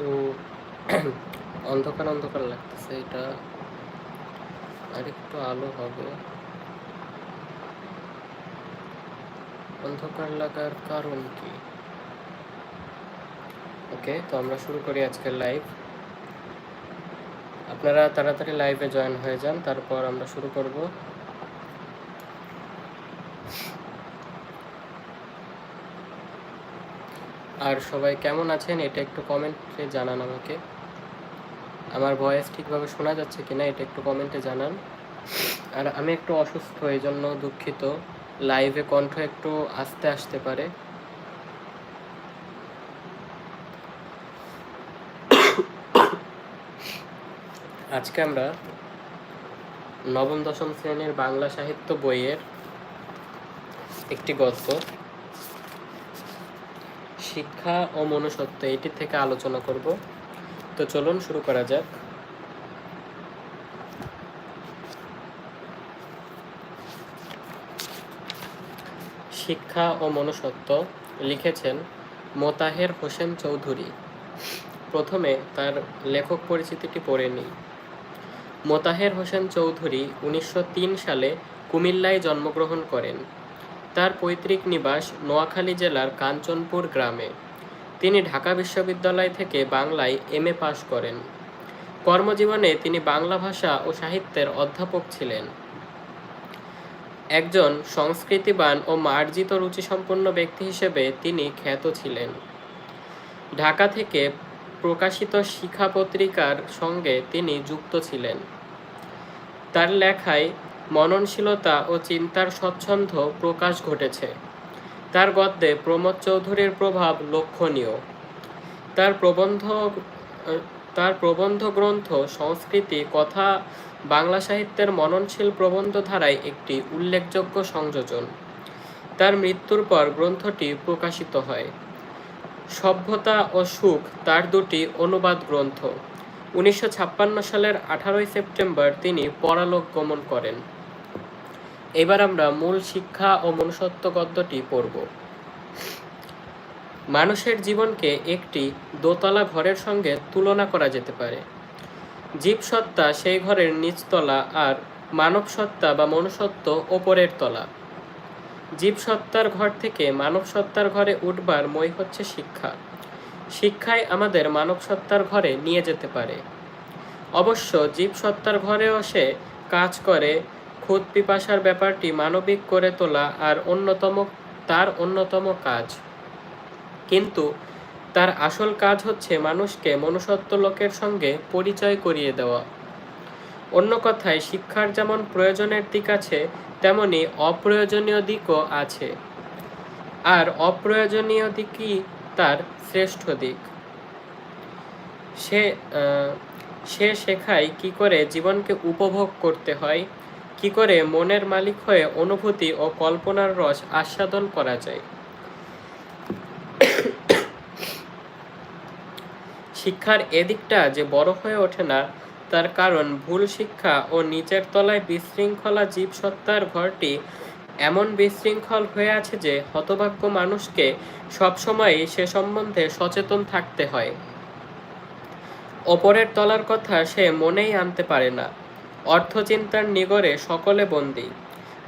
একটু অন্ধকার অন্ধকার লাগতেছে এটা। আর একটু আলো হবে। অন্ধকার লাগার কারণ কি? ওকে, তো আমরা শুরু করি আজকের লাইভ। আপনারা তাড়াতাড়ি লাইভে জয়েন হয়ে যান, তারপর আমরা শুরু করব। আর সবাই কেমন আছেন এটা একটু কমেন্টে জানান আমাকে। আমার ভয়েস ঠিকভাবে শোনা যাচ্ছে কিনা এটা একটু কমেন্টে জানান। আর আমি একটু অসুস্থ এই জন্য দুঃখিত লাইভে কণ্ঠ একটু আস্তে আসতে পারে। আজকে আমরা নবম, দশম শ্রেণির বাংলা সাহিত্য বইয়ের একটি গদ্য শিক্ষা ও মনুষ্যত্ব এটি থেকে আলোচনা করব। তো চলুন শুরু করা যাক। শিক্ষা ও মনুষ্যত্ব লিখেছেন মোতাহের হোসেন চৌধুরী। প্রথমে তার লেখক পরিচিতিটি পড়ে নিই। মোতাহের হোসেন চৌধুরী উনিশশো তিন সালে কুমিল্লায় জন্মগ্রহণ করেন। তার পৈতৃক নিবাস নোয়াখালী জেলার কাঞ্চনপুর গ্রামে। তিনি ঢাকা বিশ্ববিদ্যালয় থেকে বাংলায় এম এ পাশ করেন। কর্মজীবনে তিনি বাংলা ভাষা ও সাহিত্যের অধ্যাপক ছিলেন। একজন সংস্কৃতিবান ও মার্জিত রুচিসম্পন্ন ব্যক্তি হিসেবে তিনি খ্যাত ছিলেন। ঢাকা থেকে প্রকাশিত শিখা পত্রিকার সঙ্গে তিনি যুক্ত ছিলেন। তার লেখায় মননশীলতা ও চিন্তার স্বচ্ছন্দ প্রকাশ ঘটেছে। তার গদ্যে প্রমোদ চৌধুরীর প্রভাব লক্ষণীয়। তার প্রবন্ধ তার প্রবন্ধ গ্রন্থ, সংস্কৃতি, কথা, বাংলা সাহিত্যের মননশীল প্রবন্ধ ধারায় একটি উল্লেখযোগ্য সংযোজন। তার মৃত্যুর পর গ্রন্থটি প্রকাশিত হয়। সভ্যতা ও সুখ তার দুটি অনুবাদ গ্রন্থ। উনিশশো ছাপ্পান্ন সালের আঠারোই সেপ্টেম্বর তিনি পরালোক গমন করেন। এবার আমরা মূল শিক্ষা ও মনুষ্যত্ব গদ্যটি পড়ব। মানুষের জীবনকে একটি দোতলা ঘরের সঙ্গে তুলনা করা যেতে পারে। জীবসত্তা সেই ঘরের নিচতলা আর মানব সত্তা বা মনুষ্যত্ব ওপরের তলা। জীবসত্তার ঘর থেকে মানব সত্তার ঘরে উঠবার মই হচ্ছে শিক্ষা। শিক্ষাই আমাদের মানব সত্তার ঘরে নিয়ে যেতে পারে। অবশ্য জীবসত্তার ঘরেও সে কাজ করে খুদ পিপাসার ব্যাপারটি মানবিক করে তোলা আর অন্যতম, তার অন্যতম কাজ। কিন্তু তার আসল কাজ হচ্ছে মানুষকে মনুষ্যত্ব লোকের সঙ্গে পরিচয় করিয়ে দেওয়া। অন্য কথায়, শিক্ষার যেমন প্রয়োজনের দিক আছে, তেমনি অপ্রয়োজনীয় দিকও আছে। আর অপ্রয়োজনীয় দিকই তার শ্রেষ্ঠ দিক। সে সে শেখায় কি করে জীবনকে উপভোগ করতে হয় কি করে মনের মালিক হয়ে অনুভূতি ও কল্পনার রস আস্বাদন করা যায়? শিক্ষার এদিকটা যে বড় হয়ে ওঠে না, তার কারণ ভুল শিক্ষা ও নিচের তলায় বিশৃঙ্খলা জীবসত্তার ঘরটি এমন বিশৃঙ্খল হয়ে আছে যে হতভাগ্য মানুষকে সবসময়ই সে সম্বন্ধে সচেতন থাকতে হয়। ওপরের তলার কথা সে মনেই আনতে পারে না। অর্থচিন্তার নিগরে সকলে বন্দী।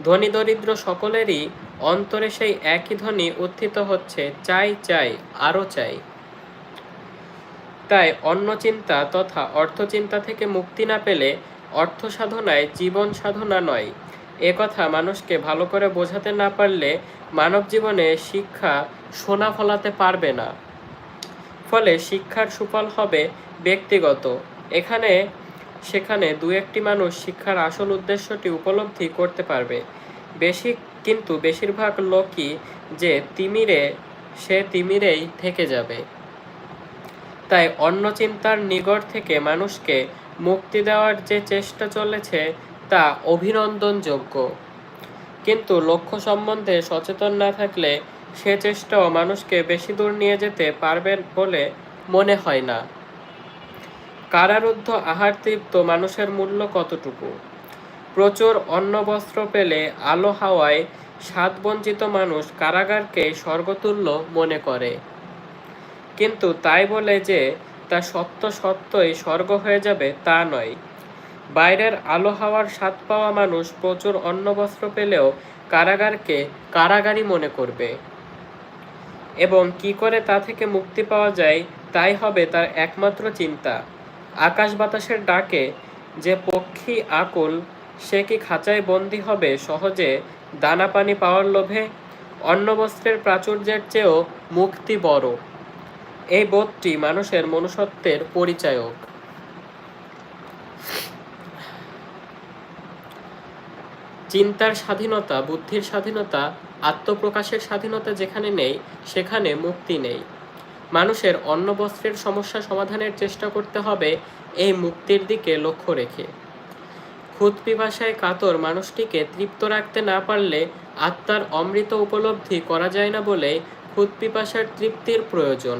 ধনী দরিদ্র সকলেরই অন্তরে সেই একই ধ্বনি উত্থিত হচ্ছে, চাই চাই, আরও চাই। তাই অন্য চিন্তা তথা অর্থচিন্তা থেকে মুক্তি না পেলে অর্থ সাধনায় জীবন সাধনা নয়। এ কথা মানুষকে ভালো করে বোঝাতে না পারলে মানব জীবনে শিক্ষা সোনা ফলাতে পারবে না। ফলে শিক্ষার সুফল হবে ব্যক্তিগত। এখানে সেখানে দু একটি মানুষ শিক্ষার আসল উদ্দেশ্যটি উপলব্ধি করতে পারবে। বেশি কিন্তু বেশিরভাগ লোকই যে তিমিরে, সে তিমিরেই থেকে যাবে। তাই অন্য চিন্তার নিগড় থেকে মানুষকে মুক্তি দেওয়ার যে চেষ্টা চলেছে, তা অভিনন্দনযোগ্য। কিন্তু লক্ষ্য সম্বন্ধে সচেতন না থাকলে সে চেষ্টাও মানুষকে বেশি দূর নিয়ে যেতে পারবে বলে মনে হয় না। কারারুদ্ধ আহার তৃপ্ত মানুষের মূল্য কতটুকু? প্রচুর অন্ন বস্ত্র পেলে আলো হাওয়ায় স্বাদবঞ্চিত মানুষ কারাগারকে স্বর্গতুল্য মনে করে। কিন্তু তাই বলে যে তা সত্য সত্যই স্বর্গ হয়ে যাবে তা নয়। বাইরের আলো হাওয়ার স্বাদ পাওয়া মানুষ প্রচুর অন্ন বস্ত্র পেলেও কারাগারকে কারাগারই মনে করবে। এবং কি করে তা থেকে মুক্তি পাওয়া যায়, তাই হবে তার একমাত্র চিন্তা। আকাশ বাতাসের ডাকে যে পক্ষী আকুল, সে কি খাঁচায় বন্দি হবে সহজে? দানা পানি পাওয়ার লোভে অন্ন বস্ত্রের প্রাচুর্যের চেয়েও মুক্তি বড়। এই বোধটি মানুষের মনুষ্যত্বের পরিচায়ক। চিন্তার স্বাধীনতা, বুদ্ধির স্বাধীনতা, আত্মপ্রকাশের স্বাধীনতা যেখানে নেই, সেখানে মুক্তি নেই। মানুষের অন্ন বস্ত্রের সমস্যা সমাধানের চেষ্টা করতে হবে এই মুক্তির দিকে লক্ষ্য রেখে। খুদ পিপাসায় কাতর মানুষটিকে তৃপ্ত রাখতে না পারলে আত্মার অমৃত উপলব্ধি করা যায় না বলে খুদ পিপাসার তৃপ্তির প্রয়োজন।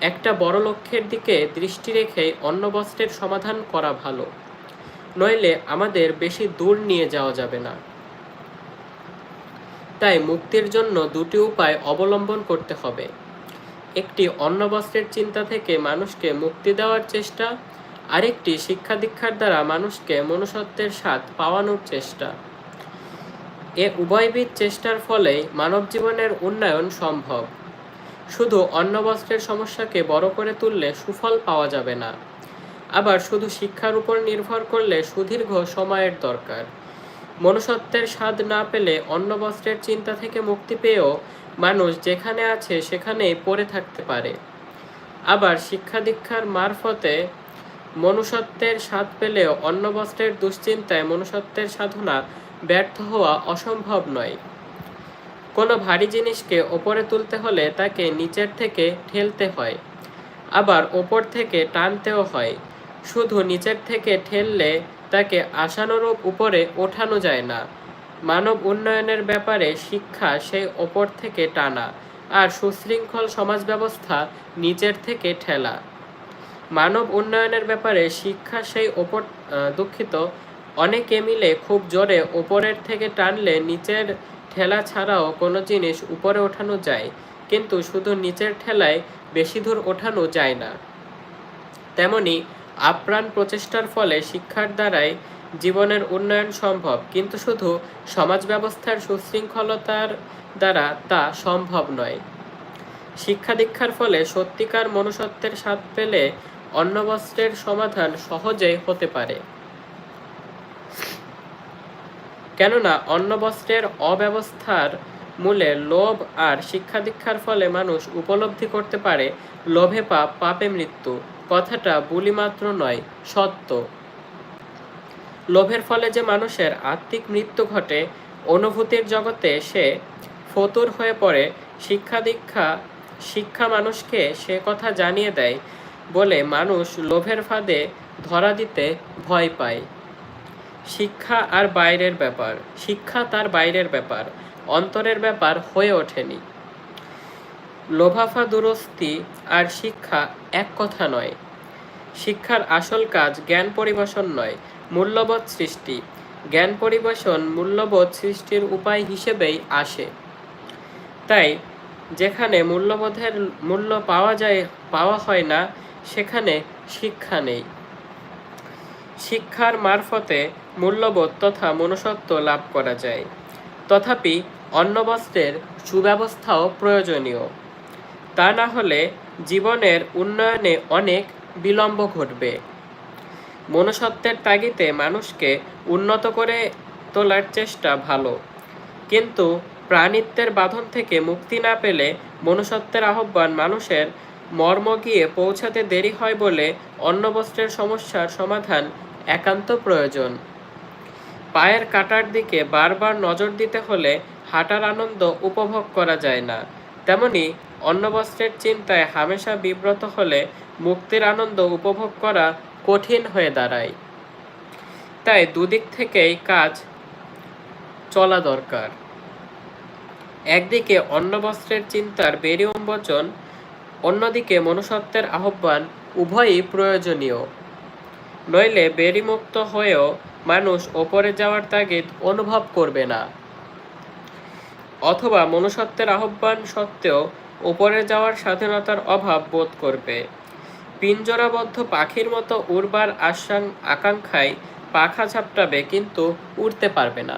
একটা বড় লক্ষ্যের দিকে দৃষ্টি রেখে অন্ন বস্ত্রের সমাধান করা ভালো। নইলে আমাদের বেশি দূর নিয়ে যাওয়া যাবে না। তাই মুক্তির জন্য দুটি উপায় অবলম্বন করতে হবে। একটি অন্ন বস্ত্রের চিন্তা থেকে মানুষকে মুক্তি দেওয়ার চেষ্টা, আরেকটি শিক্ষা দীক্ষার দ্বারা মানুষকে মনুষ্যত্বের স্বাদ পাওয়ানোর চেষ্টা। এ উভয়বিধ চেষ্টার ফলেই মানব জীবনের উন্নয়ন সম্ভব। শুধু অন্ন বস্ত্রের সমস্যাকে বড় করে তুললে সুফল পাওয়া যাবে না। আবার শুধু শিক্ষার উপর নির্ভর করলে সুদীর্ঘ সময়ের দরকার। মনুষ্যত্বের স্বাদ না পেলে অন্ন বস্ত্রের চিন্তা থেকে মুক্তি পেয়েও মানুষ যেখানে আছে সেখানেই পড়ে থাকতে পারে। আবার শিক্ষা দীক্ষার মারফতে মনুষ্যত্বের স্বাদ পেলেও অন্য বস্ত্রের দুশ্চিন্তায় মনুষ্যত্বের সাধনা ব্যর্থ হওয়া অসম্ভব নয়। কোনো ভারী জিনিসকে ওপরে তুলতে হলে তাকে নিচের থেকে ঠেলতে হয়, আবার ওপর থেকে টানতেও হয়। শুধু নিচের থেকে ঠেললে তাকে আশানুরূপ উপরে ওঠানো যায় না মানব উন্নয়নের ব্যাপারে শিক্ষা সেই ওপর থেকে টানা আর সুশৃঙ্খল সমাজ ব্যবস্থা নিচের থেকে ঠেলা। মানব উন্নয়নের ব্যাপারে শিক্ষা সেই ওপর দুঃখিত। অনেকে মিলে খুব জোরে ওপরের থেকে টানলে নিচের ঠেলা ছাড়াও কোনো জিনিস উপরে ওঠানো যায়, কিন্তু শুধু নিচের ঠেলায় বেশি দূর ওঠানো যায় না। তেমনি আপ্রাণ প্রচেষ্টার ফলে শিক্ষার দ্বারাই জীবনের উন্নয়ন সম্ভব, কিন্তু শুধু সমাজ ব্যবস্থার সুশৃঙ্খলতার দ্বারা তা সম্ভব নয়। শিক্ষা দীক্ষার ফলে সত্যিকার মনুষ্যত্বের স্বাদ পেলে অন্নবস্ত্রের সমাধান সহজেই হতে পারে। কেননা অন্নবস্ত্রের অব্যবস্থার মূলে লোভ আর শিক্ষা দীক্ষার ফলে মানুষ উপলব্ধি করতে পারে, লোভে পাপ পাপে মৃত্যু। কথাটা বুলি মাত্র নয়, সত্য। লোভের ফলে যে মানুষের আত্মিক মৃত্যু ঘটে, অনুভূতির জগতে সে ফতুর হয়ে পড়ে, শিক্ষা দীক্ষা, শিক্ষা মানুষকে সে কথা জানিয়ে দেয় বলে মানুষ লোভের ফাঁদে ধরা দিতে ভয় পায়। শিক্ষা আর বাইরের ব্যাপার, শিক্ষা তার বাইরের ব্যাপার, অন্তরের ব্যাপার হয়ে ওঠেনি। লোভাফা দুরস্তি আর শিক্ষা এক কথা নয়। শিক্ষার আসল কাজ জ্ঞান পরিবেশন নয় মূল্যবোধ সৃষ্টি। জ্ঞান পরিবেশন মূল্যবোধ সৃষ্টির উপায় হিসেবেই আসে। তাই, যেখানে মূল্যবোধের মূল্য পাওয়া যায়, পাওয়া হয় না, সেখানে শিক্ষা নেই। শিক্ষার মারফতে মূল্যবোধ তথা মনুষ্যত্ব লাভ করা যায়। তথাপি অন্ন বস্ত্রের সুব্যবস্থাও প্রয়োজনীয়। তা না হলে জীবনের উন্নয়নে অনেক বিলম্ব ঘটবে। মনুষ্যত্বের তাগিতে মানুষকে উন্নত করে তোলার চেষ্টা ভালো। কিন্তু প্রাণিত্বের বাঁধন থেকে মুক্তি না পেলে মনুষ্যত্বের আহ্বান মানুষের মর্ম গিয়ে পৌঁছাতে দেরি হয় বলে অন্নবস্ত্রের সমস্যার সমাধান একান্ত প্রয়োজন। পায়ের কাটার দিকে বারবার নজর দিতে হলে হাঁটার আনন্দ উপভোগ করা যায় না। তেমনি অন্নবস্ত্রের চিন্তায় হামেশা বিব্রত হলে মুক্তির আনন্দ উপভোগ করা কঠিন হয়ে দাঁড়ায়। তাই দুদিক থেকেই কাজ চলা দরকার। একদিকে অন্নবস্ত্রের চিন্তার বেরি উন্মোচন অন্যদিকে মনুষ্যত্বের আহ্বান, উভয়ই প্রয়োজনীয়। নইলে বেরিমুক্ত হয়েও মানুষ ওপরে যাওয়ার তাগিদ অনুভব করবে না। অথবা মনুষ্যত্বের আহ্বান সত্ত্বেও ওপরে যাওয়ার স্বাধীনতার অভাব বোধ করবে। পিঞ্জরাবদ্ধ পাখির মতো উড়বার আশাং আকাঙ্ক্ষায় পাখা ঝাপটাবে, কিন্তু উড়তে পারবে না।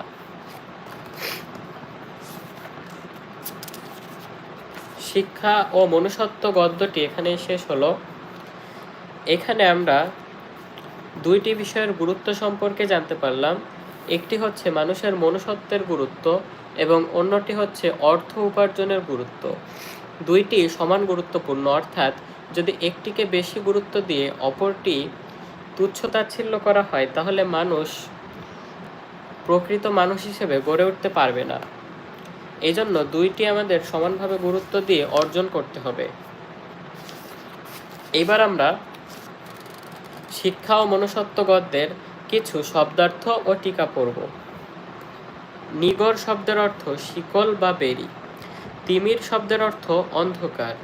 শিক্ষা ও মনুষ্যত্ব গদ্যটি এখানে শেষ হলো। এখানে আমরা দুইটি বিষয়ের গুরুত্ব সম্পর্কে জানতে পারলাম। একটি হচ্ছে মানুষের মনুষ্যত্বের গুরুত্ব এবং অন্যটি হচ্ছে অর্থ উপার্জনের গুরুত্ব। দুইটি সমান গুরুত্বপূর্ণ, অর্থাৎ যদি একটিকে বেশি গুরুত্ব দিয়ে অপরটি তুচ্ছতাচ্ছিল্য করা হয়, তাহলে মানুষ প্রকৃত মানুষ হিসেবে গড়ে উঠতে পারবে না। এই জন্য দুইটি আমাদের সমানভাবে গুরুত্ব দিয়ে অর্জন করতে হবে। এবার আমরা শিক্ষা ও মনুষ্যত্ব গদ্যের কিছু শব্দার্থ ও টিকা পড়ব। নিগর শব্দের অর্থ শিকল বা বেরি তিমির শব্দের অর্থ অন্ধকার।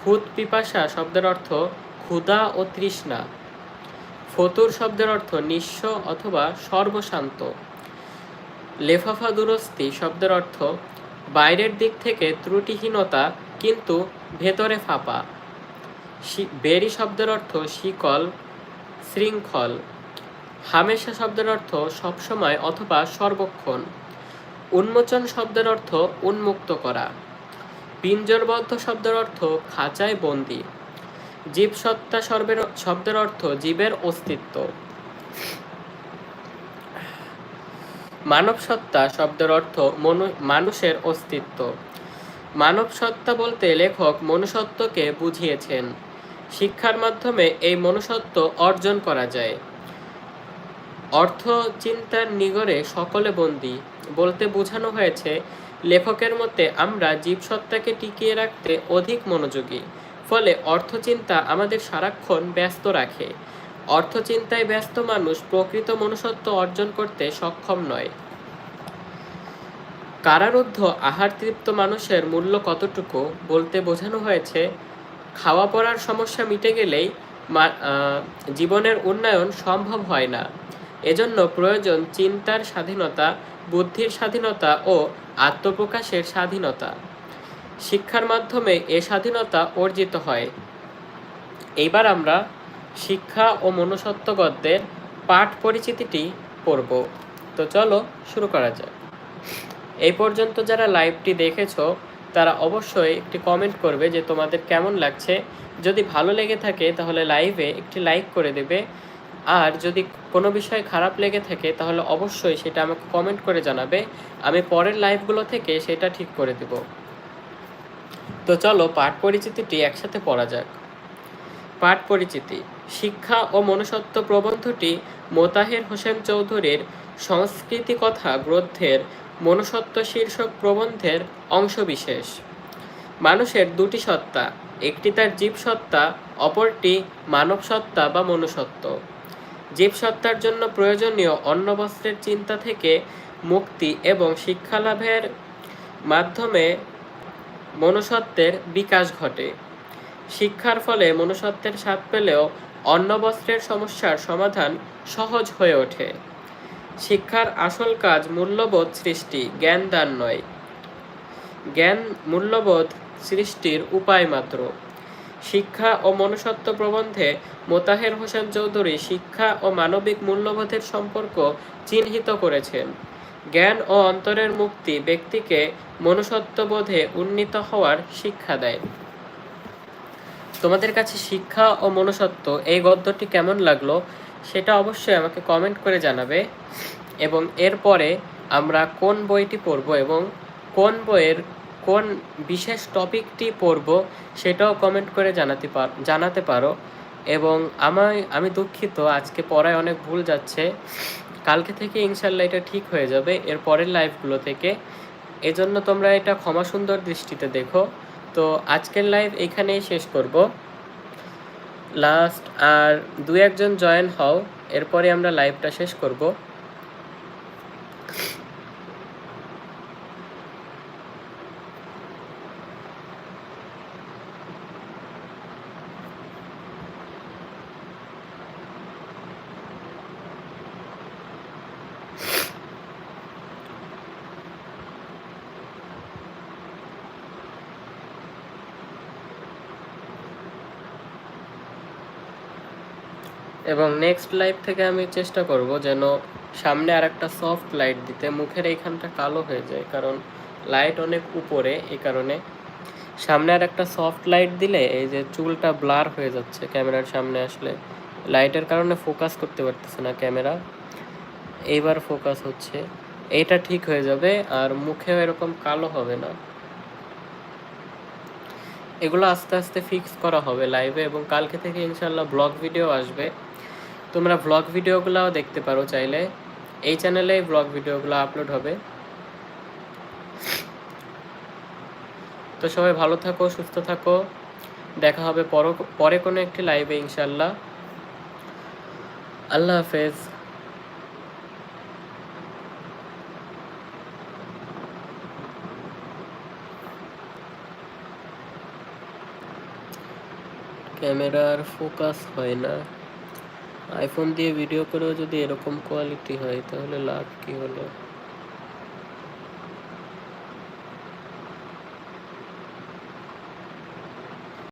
খুদ পিপাসা শব্দের অর্থ ক্ষুধা ও তৃষ্ণা। ফতুর শব্দের অর্থ নিঃস্ব অথবা সর্বশান্ত। লেফাফা দুরস্তি শব্দের অর্থ বাইরের দিক থেকে ত্রুটিহীনতা কিন্তু ভেতরে ফাঁপা। বেরি শব্দের অর্থ শিকল, শৃঙ্খল। হামেশা শব্দের অর্থ সবসময় অথবা সর্বক্ষণ। উন্মোচন শব্দের অর্থ উন্মুক্ত করা। পিঞ্জরবদ্ধ শব্দের অর্থ খাঁচায় বন্দি। জীবসত্তা সর্বের শব্দের অর্থ জীবের অস্তিত্ব। মানব সত্তা শব্দের অর্থ মানুষের অস্তিত্ব। মানব সত্তা বলতে লেখক মনুষ্যত্বকে বুঝিয়েছেন। শিক্ষার মাধ্যমে এই মনুষ্যত্ব অর্জন করা যায়। অর্থ চিন্তার নিগড়ে সকলে বন্দী। বলতে বোঝানো হয়েছে লেখকের মতে, আমরা জীবসত্তাকে টিকিয়ে রাখতে অধিক মনোযোগী। ফলে অর্থচিন্তা আমাদের সারাক্ষণ ব্যস্ত রাখে। অর্থচিন্তায় ব্যস্ত মানুষ প্রকৃত মনুষ্যত্ব অর্জন করতে সক্ষম নয়। কারারুদ্ধ আহার তৃপ্ত মানুষের মূল্য কতটুকু বলতে বোঝানো হয়েছে? খাওয়া পড়ার সমস্যা মিটে গেলেই জীবনের উন্নয়ন সম্ভব হয় না। এজন্য প্রয়োজন চিন্তার স্বাধীনতা, বুদ্ধির স্বাধীনতা ও আত্মপ্রকাশের স্বাধীনতা। শিক্ষার মাধ্যমে এ স্বাধীনতা অর্জিত হয়। এইবার আমরা শিক্ষা ও মনুষ্যত্ব গদ্যের পাঠ পরিচিতিটি পড়ব। তো চলো শুরু করা যাক। এই পর্যন্ত যারা লাইভটি দেখেছ, তারা অবশ্যই একটি কমেন্ট করবে যে তোমাদের কেমন লাগছে। যদি ভালো লেগে থাকে, তাহলে লাইভে একটি লাইক করে দেবে। আর যদি কোনো বিষয় খারাপ লেগে থাকে, তাহলে অবশ্যই সেটা আমাকে কমেন্ট করে জানাবে। আমি পরের লাইভগুলো থেকে সেটা ঠিক করে দেব। তো চলো, পাঠ পরিচিতিটি একসাথে পড়া যাক। পাঠ পরিচিতি, শিক্ষা ও মনুষ্যত্ব প্রবন্ধটি মোতাহের হোসেন চৌধুরীর সংস্কৃতি কথা গ্রন্থের মনুষ্যত্ব শীর্ষক প্রবন্ধের অংশবিশেষ। মানুষের দুটি সত্তা, একটি তার জীবসত্তা, অপরটি মানব সত্তা বা মনুষ্যত্ব। জীবসত্তার জন্য প্রয়োজনীয় অন্ন বস্ত্রের চিন্তা থেকে মুক্তি এবং শিক্ষা লাভের মাধ্যমে মনুষ্যত্বের বিকাশ ঘটে। শিক্ষার ফলে মনুষ্যত্বের স্বাদ পেলেও অন্ন বস্ত্রের সমস্যার সমাধান সহজ হয়ে ওঠে। শিক্ষার আসল কাজ মূল্যবোধ সৃষ্টি জ্ঞান দান নয়। জ্ঞান মূল্যবোধ সৃষ্টির উপায় মাত্র। শিক্ষা ও মনুষ্যত্ব প্রবন্ধে মোতাহের হোসেন চৌধুরী শিক্ষা ও মানবিক মূল্যবোধের সম্পর্ক চিহ্নিত করেছেন। জ্ঞান ও অন্তরের মুক্তি ব্যক্তিকে মনুষ্যত্ববোধে উন্নীত হওয়ার শিক্ষা দেয়। তোমাদের কাছে শিক্ষা ও মনুষ্যত্ব এই গদ্যটি কেমন লাগল সেটা অবশ্যই আমাকে কমেন্ট করে জানাবে এবং এরপরে আমরা কোন বইটি পড়ব এবং কোন বইয়ের কোন বিশেষ টপিকটি পড়ব সেটাও কমেন্ট করে জানাতে পার জানাতে পারো। এবং আমায়, আমি দুঃখিত, আজকে পড়ায় অনেক ভুল যাচ্ছে। কালকে থেকে ইনশাল্লাহ এটা ঠিক হয়ে যাবে, এর পরের লাইভগুলো থেকে। এজন্য তোমরা এটা ক্ষমা সুন্দর দৃষ্টিতে দেখো। তো আজকের লাইভ এখানেই শেষ করব। লাস্ট আর দু একজন জয়েন হও, এরপরে আমরা লাইভটা শেষ করব। এবং নেক্সট লাইভ থেকে আমি চেষ্টা করব যেন সামনে আর একটা সফট লাইট দিতে। মুখের এইখানটা কালো হয়ে যায়, কারণ লাইট অনেক উপরে, এই কারণে। সামনে আর একটা সফট লাইট দিলে এই যে চুলটা ব্লার হয়ে যাচ্ছে, ক্যামেরার সামনে আসলে। লাইটের কারণে ফোকাস করতে পারতেছে না ক্যামেরা। এইবার ফোকাস হচ্ছে। এইটা ঠিক হয়ে যাবে, আর মুখেও এরকম কালো হবে না। এগুলো আস্তে আস্তে ফিক্স করা হবে লাইভে এবং কালকে থেকে ইনশাল্লাহ ব্লগ ভিডিও আসবে। তোমরা ব্লগ ভিডিওগুলোও দেখতে পারো চাইলে। এই চ্যানেলে ব্লগ ভিডিওগুলো আপলোড হবে। তো সবাই ভালো থাকো, সুস্থ থাকো। দেখা হবে পর- কোনো একটি লাইভে ইনশাল্লাহ আল্লাহ হাফেজ। ক্যামেরার ফোকাস হয় না। আইফোন দিয়ে ভিডিও করেও যদি এরকম কোয়ালিটি হয় তাহলে লাভ কি হলো?